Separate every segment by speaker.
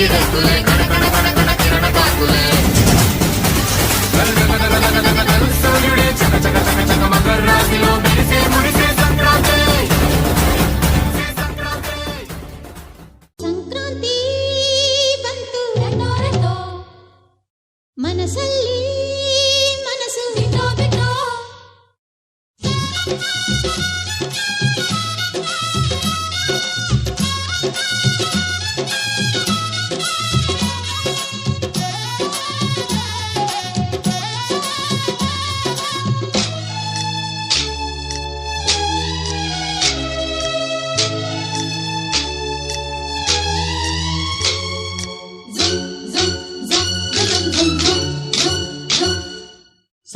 Speaker 1: కిడకులే కణ కణ కణ కణ కిరణ కాకులే సూర్యుడే చక చక చక చక మకర రాశిలో మెరిసే మురిసే సంక్రాంతి సంక్రాంతి
Speaker 2: బంతు రంగో రంగో మనసల్లి మనసు విటో విటో.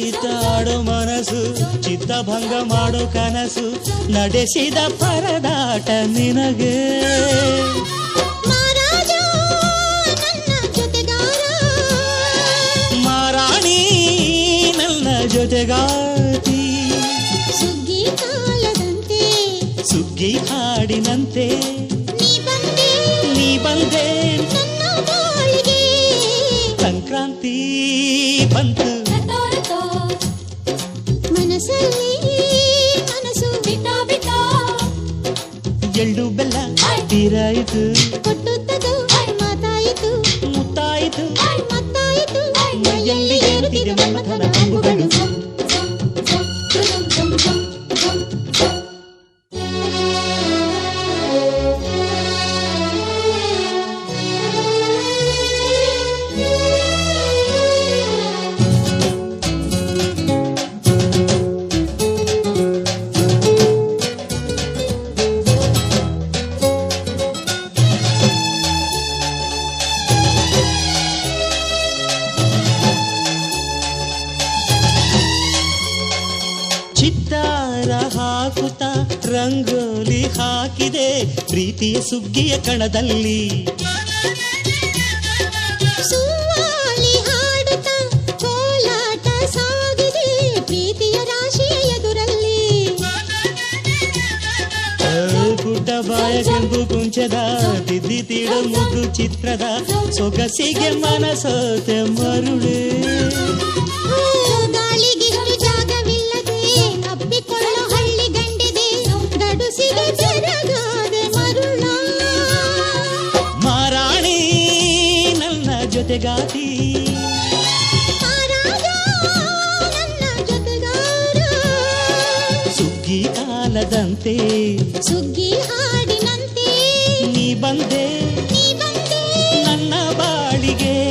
Speaker 3: ಇತ್ತ ಆಡೋ ಮನಸ್ಸು ಚಿತ್ತಭಂಗ ಮಾಡೋ ಕನಸು ನಡೆಸಿದ ಪರದಾಟ ನಿನಗೆ. ಜೊತೆಗಾತಿ
Speaker 2: ಸುಗ್ಗಿ ಕಾಲದಂತೆ.
Speaker 3: ಸುಗ್ಗಿ ಹಾಡಿನಂತೆ.
Speaker 2: ನೀ ಬಂದೆ.
Speaker 3: ಸಂಕ್ರಾಂತಿ ಬಂತು.
Speaker 2: ಮನಸ್ಸಲ್ಲಿ ಮನಸ್ಸು ಬಿಟ್ಟೋ ಬಿಟ್ಟೋ.
Speaker 3: ಎಳ್ಳು ಬೆಲ್ಲ ತೀರಾಯಿತು
Speaker 2: ಕೊಟ್ಟು ತಗೋ ಮಾತಾಯಿತು.
Speaker 3: ಮುತ್ತಾಯಿತು.
Speaker 2: ಮತ್ತಾಯಿತು
Speaker 3: ಮೈಯಲ್ಲಿ ಏರುತ್ತಿದೆ ಮನ್ಮಥನ ಅಂಬುಗಳು ರಂಗೋಲಿ ಹಾಕಿದೆ ಪ್ರೀತಿಯ ಸುಗ್ಗಿಯ ಕಣದಲ್ಲಿ
Speaker 2: ಸುವಾಲಿ ಹಾಡುತ್ತ ಕೋಲಾಟ ಸಾಗಿದೆ ಪ್ರೀತಿಯ ರಾಶಿಯ ಎದುರಲ್ಲಿ
Speaker 3: ಆ, ಗುಡ್ಡ ಬಾಯ ಕೆಂಪು ಕುಂಚದ ತಿದ್ದಿ ತೀಡು ಮುದ್ದು ಚಿತ್ರದ ಸೊಗಸಿಗೆ ಮನಸೋತೆ ಮರುಳೆ ಜೊತೆಗಾತಿ ಸುಗ್ಗಿ ಕಾಲದಂತೆ.
Speaker 2: ಸುಗ್ಗಿ ಹಾಡಿನಂತೆ.
Speaker 3: ನೀ ಬಂದೆ.
Speaker 2: ನೀ ಬಂದೆ.
Speaker 3: ನನ್ನ ಬಾಳಿಗೆ.